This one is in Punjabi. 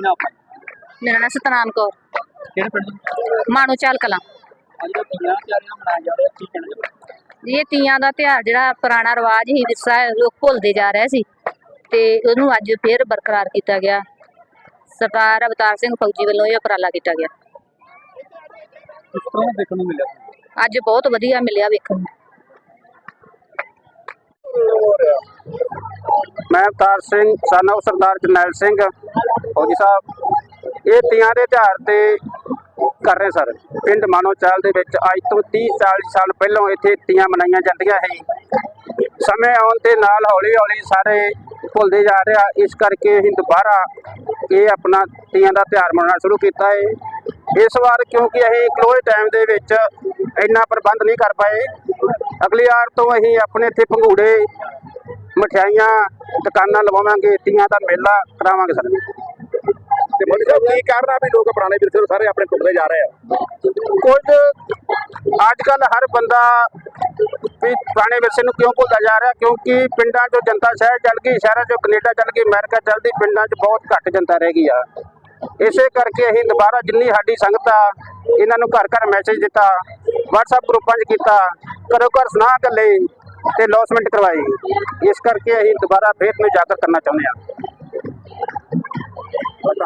ਮੇਰਾ ਨਾਮ ਸਤਨਾਮ ਕੌਰ। ਕਿਹੜੇ ਪਿੰਡ ਮਾਣੂ ਚਾਲ ਕਲਾਂ। ਅੱਜ ਦਾ ਤੀਆਂ ਤਿਆਰੀਆਂ ਮਨਾਇਆ ਜਾ ਰਿਹਾ ਕੀ ਕਹਿਣਾ ਚਾਹੁੰਦੇ ਇਹ ਤੀਆਂ ਦਾ ਤਿਉਹਾਰ ਜਿਹੜਾ ਪੁਰਾਣਾ ਰਿਵਾਜ ਹੀ ਹੈ, ਲੋਕ ਭੁੱਲਦੇ ਜਾ ਰਹੇ ਸੀ। ਤੇ ਉਹਨੂੰ ਅੱਜ ਫੇਰ ਬਰਕਰਾਰ ਕੀਤਾ ਗਿਆ। ਸਰਦਾਰ ਅਵਤਾਰ ਸਿੰਘ ਫੌਜੀ ਵੱਲੋਂ ਇਹ ਉਪਰਾਲਾ ਕੀਤਾ ਗਿਆ। ਕਿਸ ਤਰ੍ਹਾਂ ਦਾ ਦੇਖਣ ਨੂੰ ਮਿਲਿਆ ਅੱਜ ਬਹੁਤ ਵਧੀਆ ਮਿਲਿਆ ਵੇਖਣ ਨੂੰ। ਮੈਂ ਅਵਤਾਰ ਸਿੰਘ ਸਨ of ਸਰਦਾਰ ਜਰਨੈਲ ਸਿੰਘ। ਫੌਜੀ ਸਾਹਿਬ, ਇਹ ਤੀਆਂ ਦੇ ਤਿਉਹਾਰ ਤੇ ਕਰ ਰਹੇ ਸਰ। ਪਿੰਡ ਮਾਨੋਚਾਲ ਦੇ ਵਿੱਚ ਅੱਜ ਤੋਂ 30 40 ਸਾਲ ਪਹਿਲਾਂ ਇੱਥੇ ਤੀਆਂ ਮਨਾਈਆਂ ਜਾਂਦੀਆਂ ਸੀ। ਸਮੇਂ ਆਉਣ ਦੇ ਨਾਲ ਹੌਲੀ ਹੌਲੀ ਸਾਰੇ ਭੁੱਲਦੇ ਜਾ ਰਿਹਾ ਇਸ ਕਰਕੇ ਅਸੀਂ ਦੁਬਾਰਾ ਇਹ ਆਪਣਾ ਤੀਆਂ ਦਾ ਤਿਉਹਾਰ ਮਨਾਉਣਾ ਸ਼ੁਰੂ ਕੀਤਾ ਹੈ ਇਸ ਵਾਰ ਕਿਉਂਕਿ ਅਸੀਂ ਕਲੋਜ਼ ਟਾਈਮ ਦੇ ਵਿੱਚ ਇੰਨਾ ਪ੍ਰਬੰਧ ਨਹੀਂ ਕਰ ਪਾਏ। ਅਗਲੀ ਵਾਰ ਤੋਂ ਅਸੀਂ ਆਪਣੇ ਇੱਥੇ ਭੰਗੂੜੇ ਮਠਿਆਈਆਂ ਦੁਕਾਨਾਂ ਲਵਾਵਾਂਗੇ ਤੀਆਂ ਦਾ ਮੇਲਾ ਕਰਾਵਾਂਗੇ ਸਰ। ਤੇ ਸਾਹਿਬ ਕੀ ਕਾਰਨ ਆ ਵੀ ਲੋਕ ਪੁਰਾਣੇ ਵਿਰਸੇ ਨੂੰ ਸਾਰੇ ਆਪਣੇ ਟੁੱਟਦੇ ਜਾ ਰਹੇ ਆ? ਕੁਝ ਅੱਜ ਕੱਲ ਹਰ ਬੰਦਾ ਵੀ ਪੁਰਾਣੇ ਵਿਰਸੇ ਨੂੰ ਕਿਉਂ ਭੁੱਲਦਾ ਜਾ ਰਿਹਾ? ਕਿਉਂਕਿ ਪਿੰਡਾਂ 'ਚੋਂ ਜਨਤਾ ਸ਼ਹਿਰ ਚੱਲ ਗਈ ਸ਼ਹਿਰਾਂ 'ਚੋਂ ਕੈਨੇਡਾ ਚੱਲ ਗਈ ਅਮਰੀਕਾ ਚੱਲ ਗਈ ਪਿੰਡਾਂ 'ਚ ਬਹੁਤ ਘੱਟ ਜਨਤਾ ਰਹਿ ਗਈ ਆ। ਇਸੇ ਕਰਕੇ ਅਸੀਂ ਦੁਬਾਰਾ ਜਿੰਨੀ ਸਾਡੀ ਸੰਗਤ ਆ ਇਹਨਾਂ ਨੂੰ ਘਰ ਘਰ ਮੈਸੇਜ ਦਿੱਤਾ WhatsApp ਗਰੁੱਪਾਂ 'ਚ ਕੀਤਾ ਘਰੋਂ ਘਰ ਸੁਨਾਹ ਕੱਲੇ ਤੇ ਲੌਸਮੈਂਟ ਕਰਵਾਈ। ਇਸ ਕਰਕੇ ਅਸੀਂ ਦੁਬਾਰਾ ਫੇਰ ਨੂੰ ਜਾਗਰ ਕਰਨਾ ਚਾਹੁੰਦੇ ਹਾਂ।